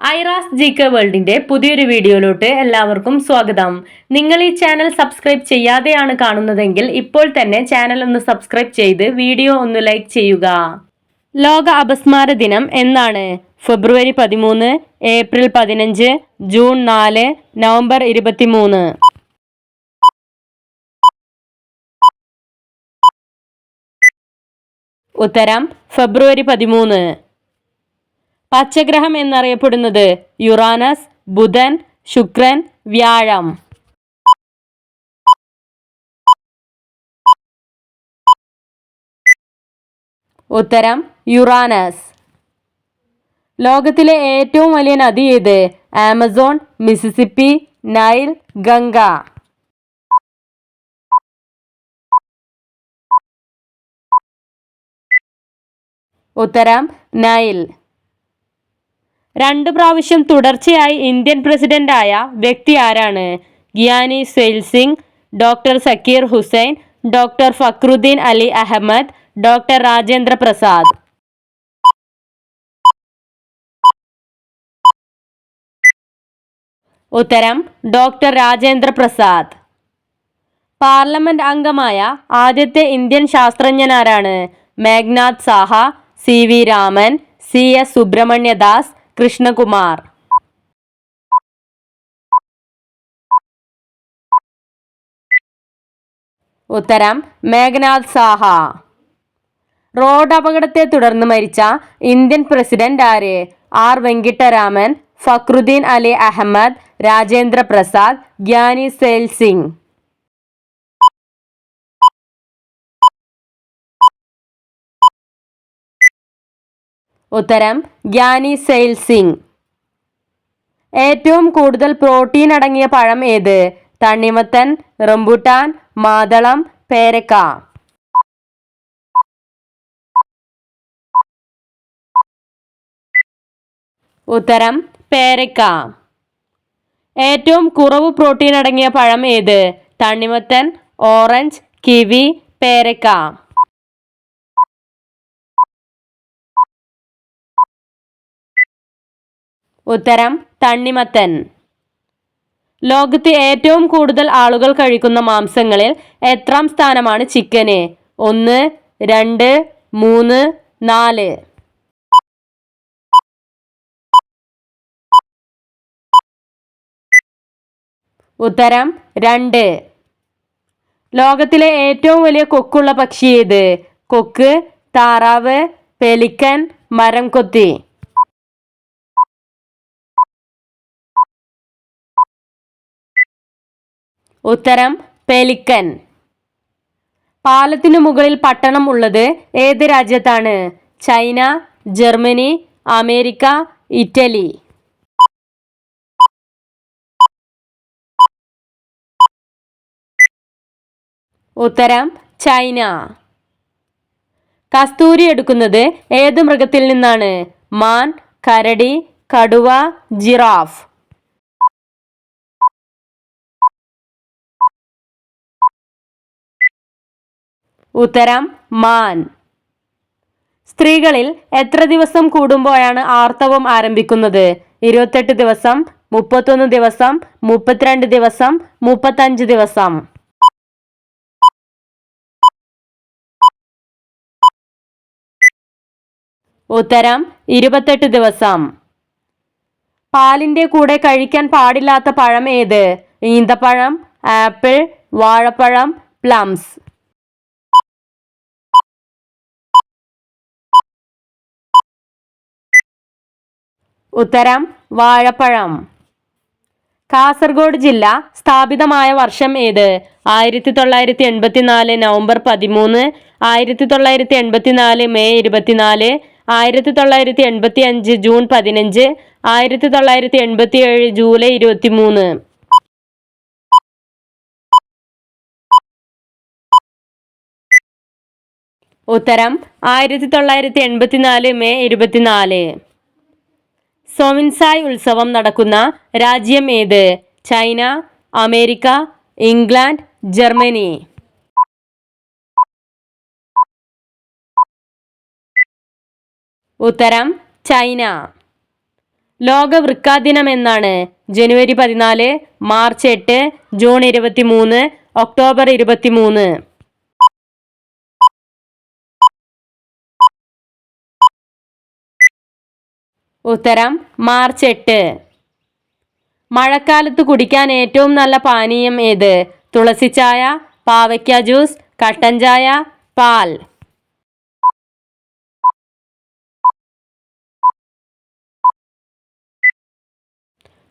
Aira's G K വേൾഡിന്റെ പുതിയൊരു വീഡിയോയിലോട്ട് എല്ലാവർക്കും സ്വാഗതം. നിങ്ങൾ ഈ ചാനൽ സബ്സ്ക്രൈബ് ചെയ്യാതെയാണ് കാണുന്നതെങ്കിൽ ഇപ്പോൾ തന്നെ ചാനൽ ഒന്ന് സബ്സ്ക്രൈബ് ചെയ്ത് വീഡിയോ ഒന്ന് ലൈക്ക് ചെയ്യുക. ലോക അപസ്മാര ദിനം എന്നാണ്. ഫെബ്രുവരി പതിമൂന്ന് ഏപ്രിൽ പതിനഞ്ച് ജൂൺ നാല് നവംബർ ഇരുപത്തിമൂന്ന്. ഉത്തരം ഫെബ്രുവരി പതിമൂന്ന്. പച്ചഗ്രഹം എന്നറിയപ്പെടുന്നത് യുറാനസ് ബുധൻ ശുക്രൻ വ്യാഴം. ഉത്തരം യുറാനസ്. ലോകത്തിലെ ഏറ്റവും വലിയ നദി ഏത്? Amazon Mississippi Nile Ganga. ഉത്തരം നൈൽ. രണ്ട് പ്രാവശ്യം തുടർച്ചയായി ഇന്ത്യൻ പ്രസിഡന്റായ വ്യക്തി ആരാണ്? Giani Zail Singh doctor Zakir Hussain doctor Fakhruddin Ali Ahmed doctor Rajendra Prasad. ഉത്തരം ഡോക്ടർ രാജേന്ദ്ര പ്രസാദ്. പാർലമെന്റ് അംഗമായ ആദ്യത്തെ Indian ശാസ്ത്രജ്ഞനാരാണ് Meghnad Saha C V Raman C S Subrahmanyadas Krishnakumar. ഉത്തരം മേഘനാഥ് സാഹ. റോഡ് അപകടത്തെ തുടർന്ന് മരിച്ച ഇന്ത്യൻ പ്രസിഡന്റ് ആര്? ആർ. വെങ്കിട്ടരാമൻ ഫക്രുദ്ദീൻ അലി അഹമ്മദ് രാജേന്ദ്ര പ്രസാദ് ഗ്യാനി സെയിൽ സിംഗ് ഉത്തരം ഗ്യാനി സെയിൽ സിംഗ് ഏറ്റവും കൂടുതൽ പ്രോട്ടീൻ അടങ്ങിയ പഴം ഏത്? തണ്ണിമത്തൻ റംബുട്ടാൻ മാതളം പേരക്ക. ഉത്തരം പേരക്ക. ഏറ്റവും കുറവ് പ്രോട്ടീൻ അടങ്ങിയ പഴം ഏത്? തണ്ണിമത്തൻ ഓറഞ്ച് കിവി പേരക്ക. ഉത്തരം തണ്ണിമത്തൻ. ലോകത്ത് ഏറ്റവും കൂടുതൽ ആളുകൾ കഴിക്കുന്ന മാംസങ്ങളിൽ എത്രാം സ്ഥാനമാണ് ചിക്കന്? ഒന്ന് രണ്ട് മൂന്ന് നാല്. ഉത്തരം രണ്ട്. ലോകത്തിലെ ഏറ്റവും വലിയ കൊക്കുള്ള പക്ഷി ഏത്? കൊക്ക് താറാവ് പെലിക്കൻ മരം കൊത്തി. ഉത്തരം പെലിക്കൻ. പാലത്തിനു മുകളിൽ പട്ടണം ഉള്ളത് ഏത് രാജ്യത്താണ്? China Germany America Italy. ഉത്തരം ചൈന. കസ്തൂരി എടുക്കുന്നത് ഏത് മൃഗത്തിൽ നിന്നാണ്? മാൻ കരടി കടുവ ജിറാഫ്. ഉത്തരം മാൻ. സ്ത്രീകളിൽ എത്ര ദിവസം കൂടുമ്പോഴാണ് ആർത്തവം ആരംഭിക്കുന്നത്? ഇരുപത്തെട്ട് ദിവസം മുപ്പത്തൊന്ന് ദിവസം മുപ്പത്തിരണ്ട് ദിവസം മുപ്പത്തഞ്ച് ദിവസം. ഉത്തരം ഇരുപത്തെട്ട് ദിവസം. പാലിന്റെ കൂടെ കഴിക്കാൻ പാടില്ലാത്ത പഴം ഏത്? ഈന്തപ്പഴം ആപ്പിൾ വാഴപ്പഴം പ്ലംസ്. ഉത്തരം വാഴപ്പഴം. കാസർഗോഡ് ജില്ല സ്ഥാപിതമായ വർഷം ഏത്? ആയിരത്തി തൊള്ളായിരത്തി എൺപത്തിനാല് നവംബർ പതിമൂന്ന് ആയിരത്തി തൊള്ളായിരത്തി എൺപത്തിനാല് മെയ് ഇരുപത്തിനാല് ആയിരത്തി തൊള്ളായിരത്തി എൺപത്തി അഞ്ച് ജൂൺ പതിനഞ്ച് ആയിരത്തി തൊള്ളായിരത്തി എൺപത്തി ഏഴ് ജൂലൈ ഇരുപത്തി മൂന്ന് ഉത്തരം ആയിരത്തി തൊള്ളായിരത്തി എൺപത്തിനാല് മെയ് ഇരുപത്തിനാല്. സോമിൻസായ് ഉത്സവം നടക്കുന്ന രാജ്യം ഏത്? China America England Germany. ഉത്തരം ചൈന. ലോക വൃക്കാദിനം എന്നാണ് ജനുവരി പതിനാല് മാർച്ച് എട്ട് ജൂൺ ഇരുപത്തി മൂന്ന് ഒക്ടോബർ ഇരുപത്തി മൂന്ന് ഉത്തരം മാർച്ച് എട്ട്. മഴക്കാലത്ത് കുടിക്കാൻ ഏറ്റവും നല്ല പാനീയം ഏത്? തുളസി ചായ പാവയ്ക്ക ജ്യൂസ് കട്ടൻ ചായ പാൽ.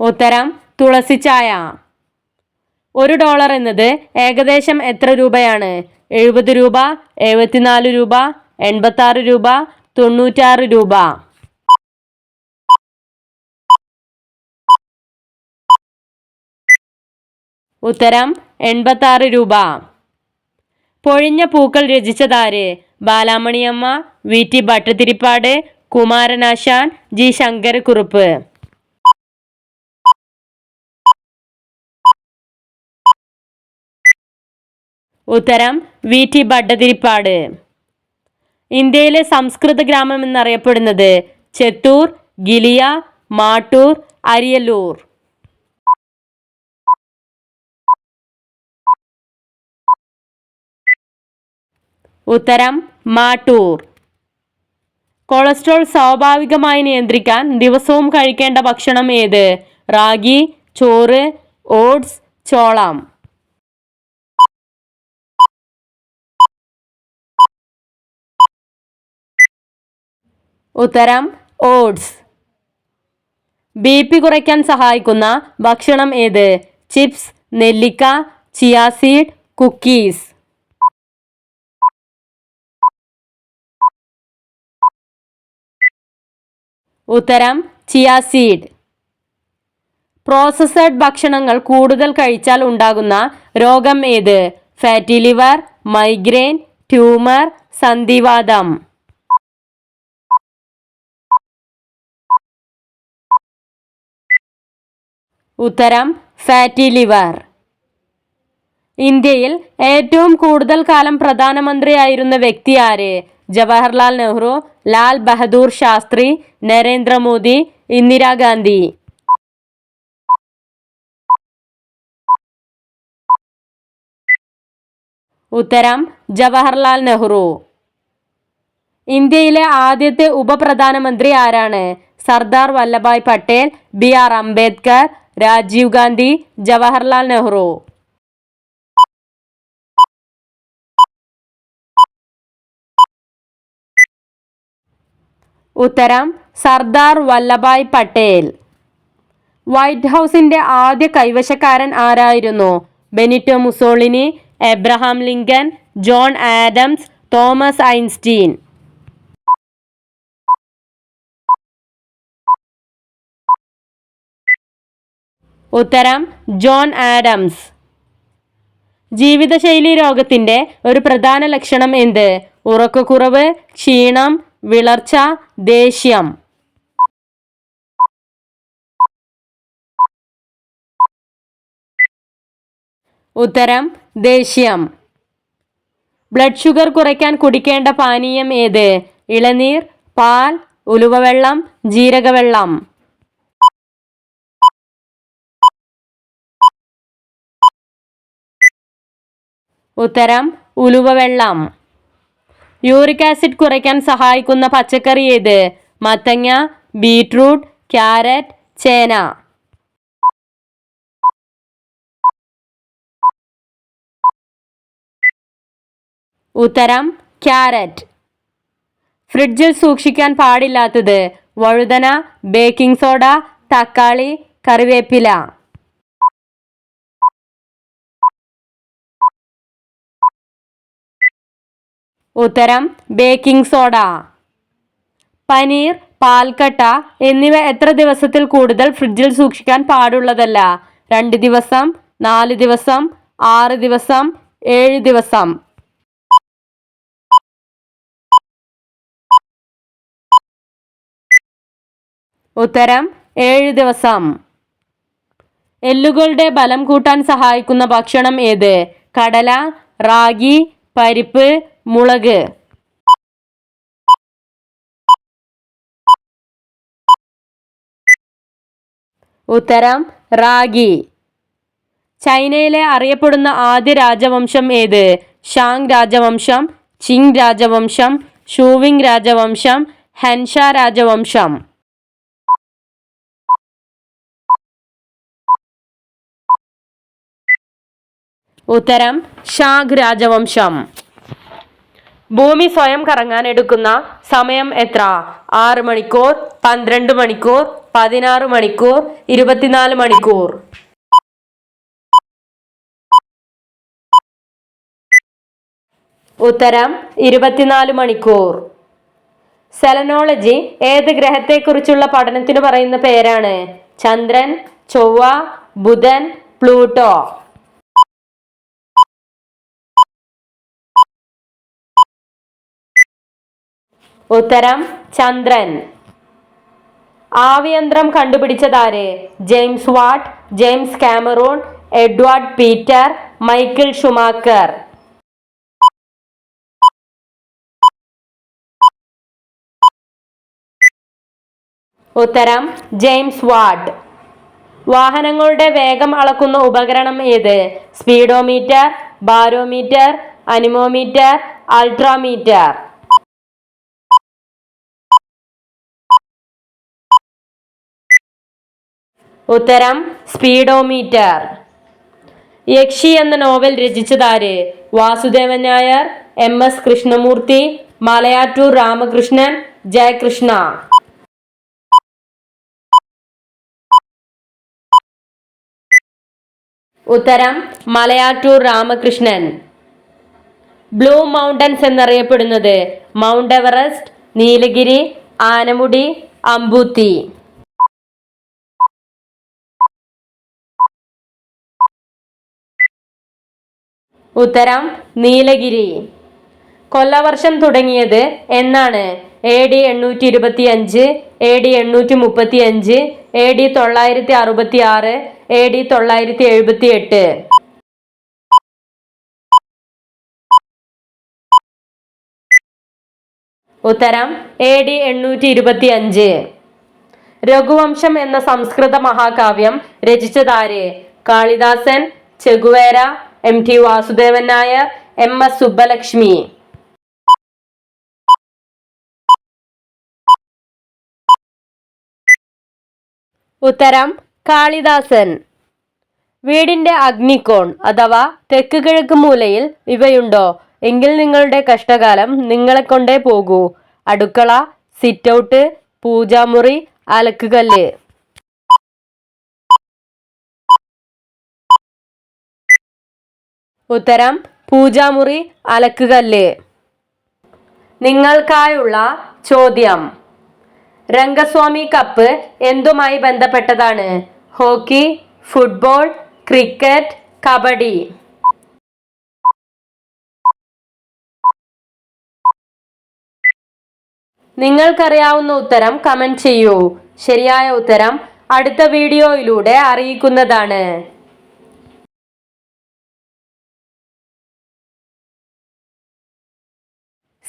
ഉത്തരം തുളസി ചായ. ഒരു ഡോളർ എന്നത് ഏകദേശം എത്ര രൂപയാണ്? എഴുപത് രൂപ എഴുപത്തിനാല് രൂപ എൺപത്താറ് രൂപ തൊണ്ണൂറ്റാറ് രൂപ. ഉത്തരം എൺപത്താറ് രൂപ. പൊഴിഞ്ഞ പൂക്കൾ രചിച്ചതാര്? Balamaniamma V. T. Bhattathiripad Kumaranasan G. Sankarakurup. ഉത്തരം വി. ടി. ഭട്ടതിരിപ്പാട്. ഇന്ത്യയിലെ സംസ്കൃത ഗ്രാമം എന്നറിയപ്പെടുന്നത് ചെത്തൂർ ഗിലിയ മാട്ടൂർ അരിയല്ലൂർ. ഉത്തരം മാട്ടൂർ. കൊളസ്ട്രോൾ സ്വാഭാവികമായി നിയന്ത്രിക്കാൻ ദിവസവും കഴിക്കേണ്ട ഭക്ഷണം ഏത്? റാഗി ചോറ് ഓട്സ് ചോളം. ഉത്തരം ഓട്സ്. ബി പി കുറയ്ക്കാൻ സഹായിക്കുന്ന ഭക്ഷണം ഏത്? ചിപ്സ് നെല്ലിക്ക ചിയാസീഡ് കുക്കീസ്. ഉത്തരം ചിയാസീഡ് പ്രോസസ്സഡ് ഭക്ഷണങ്ങൾ കൂടുതൽ കഴിച്ചാൽ ഉണ്ടാകുന്ന രോഗം ഏത്? ഫാറ്റി ലിവർ മൈഗ്രെയിൻ ട്യൂമർ സന്ധിവാദം ഉത്തരം ഫാറ്റി ലിവർ ഇന്ത്യയിൽ ഏറ്റവും കൂടുതൽ കാലം പ്രധാനമന്ത്രിയായിരുന്ന വ്യക്തി ആര്? ജവഹർലാൽ നെഹ്റു ലാൽ ബഹദൂർ ശാസ്ത്രി നരേന്ദ്രമോദി ഇന്ദിരാഗാന്ധി ഉത്തരം ജവഹർലാൽ നെഹ്റു. ഇന്ത്യയിലെ ആദ്യത്തെ ഉപപ്രധാനമന്ത്രി ആരാണ്? Sardar Vallabhbhai Patel B R Ambedkar Rajiv Gandhi Jawaharlal Nehru. ഉത്തരം സർദാർ വല്ലഭായ് പട്ടേൽ. വൈറ്റ് ഹൗസിന്റെ ആദ്യ കൈവശക്കാരൻ ആരായിരുന്നു? Benito Mussolini Abraham Lincoln John Adams Thomas Einstein. ഉത്തരം ജോൺ ആഡംസ്. ജീവിതശൈലി രോഗത്തിന്റെ ഒരു പ്രധാന ലക്ഷണം എന്ത്? ഉറക്കക്കുറവ് ക്ഷീണം വിളർച്ച ദേഷ്യം. ഉത്തരം ദേഷ്യം. ബ്ലഡ് ഷുഗർ കുറയ്ക്കാൻ കുടിക്കേണ്ട പാനീയം ഏത്? ഇളനീർ പാൽ ഉലുവവെള്ളം ജീരകവെള്ളം. ഉത്തരം ഉലുവവെള്ളം. യൂറിക് ആസിഡ് കുറയ്ക്കാൻ സഹായിക്കുന്ന പച്ചക്കറി ഏത്? മത്തങ്ങ ബീട്രൂട്ട് ക്യാരറ്റ് ചേന. ഉത്തരം ക്യാരറ്റ്. ഫ്രിഡ്ജിൽ സൂക്ഷിക്കാൻ പാടില്ലാത്തത് വഴുതന ബേക്കിംഗ് സോഡ തക്കാളി കറിവേപ്പില. ഉത്തരം ബേക്കിംഗ് സോഡ പനീർ പാൽക്കട്ട എന്നിവ എത്ര ദിവസത്തിൽ കൂടുതൽ ഫ്രിഡ്ജിൽ സൂക്ഷിക്കാൻ പാടുള്ളതല്ല? രണ്ട് ദിവസം നാല് ദിവസം ആറ് ദിവസം ഏഴ് ദിവസം. ഉത്തരം ഏഴ് ദിവസം. എല്ലുകളുടെ ബലം കൂട്ടാൻ സഹായിക്കുന്ന ഭക്ഷണം ഏത്? കടല റാഗി പരിപ്പ് മുളക്. ഉത്തരം റാഗി. ചൈനയിലെ അറിയപ്പെടുന്ന ആദ്യ രാജവംശം ഏത്? ഷാങ് രാജവംശം ചിങ് രാജവംശം ഷൂവിങ് രാജവംശം ഹെൻഷ രാജവംശം. ഉത്തരം ഷാഗ് രാജവംശം. ഭൂമി സ്വയം കറങ്ങാൻ എടുക്കുന്ന സമയം എത്ര? ആറ് മണിക്കൂർ പന്ത്രണ്ട് മണിക്കൂർ പതിനാറ് മണിക്കൂർ ഇരുപത്തിനാല് മണിക്കൂർ. ഉത്തരം ഇരുപത്തിനാല് മണിക്കൂർ. സെലനോളജി ഏത് ഗ്രഹത്തെക്കുറിച്ചുള്ള പഠനത്തിന് പറയുന്ന പേരാണ്? ചന്ദ്രൻ ചൊവ്വ ബുധൻ പ്ലൂട്ടോ. ഉത്തരം ചന്ദ്രൻ. ആവിയന്ത്രം കണ്ടുപിടിച്ചതാര്? James Watt James Cameron Edward Peter Michael Schumacher. ഉത്തരം ജെയിംസ് വാട്ട്. വാഹനങ്ങളുടെ വേഗം അളക്കുന്ന ഉപകരണം ഏത്? Speedometer barometer anemometer altimeter. ഉത്തരം സ്പീഡോമീറ്റർ. യക്ഷി എന്ന novel രചിച്ചതാര്? Vasudevan Nair M S Krishnamurthy Malayattoor Ramakrishnan Jayakrishna. ഉത്തരം മലയാറ്റൂർ രാമകൃഷ്ണൻ. ബ്ലൂ മൗണ്ടൻസ് എന്നറിയപ്പെടുന്നത് മൗണ്ട് എവറസ്റ്റ് നീലഗിരി ആനമുടി അമ്പൂത്തി. ഉത്തരം നീലഗിരി. കൊല്ലവർഷം തുടങ്ങിയത് എന്നാണ്. എ ഡി എണ്ണൂറ്റി ഇരുപത്തി അഞ്ച് എ ഡി എണ്ണൂറ്റി മുപ്പത്തി അഞ്ച് എ ഡി തൊള്ളായിരത്തി അറുപത്തി ആറ് എ ഡി തൊള്ളായിരത്തി എഴുപത്തി എട്ട് ഉത്തരം എ ഡി എണ്ണൂറ്റി ഇരുപത്തി അഞ്ച് രഘുവംശം എന്ന സംസ്കൃത മഹാകാവ്യം രചിച്ചതാര്? Kalidasan Che Guevara M T Vasudevan Nair M S Subbulakshmi. ഉത്തരം കാളിദാസൻ. വീടിന്റെ അഗ്നികോൺ അഥവാ തെക്ക് കിഴക്ക് മൂലയിൽ ഇവയുണ്ടോ? എങ്കിൽ നിങ്ങളുടെ കഷ്ടകാലം നിങ്ങളെ കൊണ്ടേ പോകൂ. അടുക്കള സിറ്റൗട്ട് പൂജാമുറി അലക്കുകല്ല്. ഉത്തരം പൂജാമുറി അലക്കുകല്ല്. നിങ്ങൾക്കായുള്ള ചോദ്യം. രംഗസ്വാമി കപ്പ് എന്തുമായി ബന്ധപ്പെട്ടതാണ്? Hockey football cricket kabaddi. നിങ്ങൾക്കറിയാവുന്ന ഉത്തരം കമന്റ് ചെയ്യൂ. ശരിയായ ഉത്തരം അടുത്ത വീഡിയോയിലൂടെ അറിയിക്കുന്നതാണ്.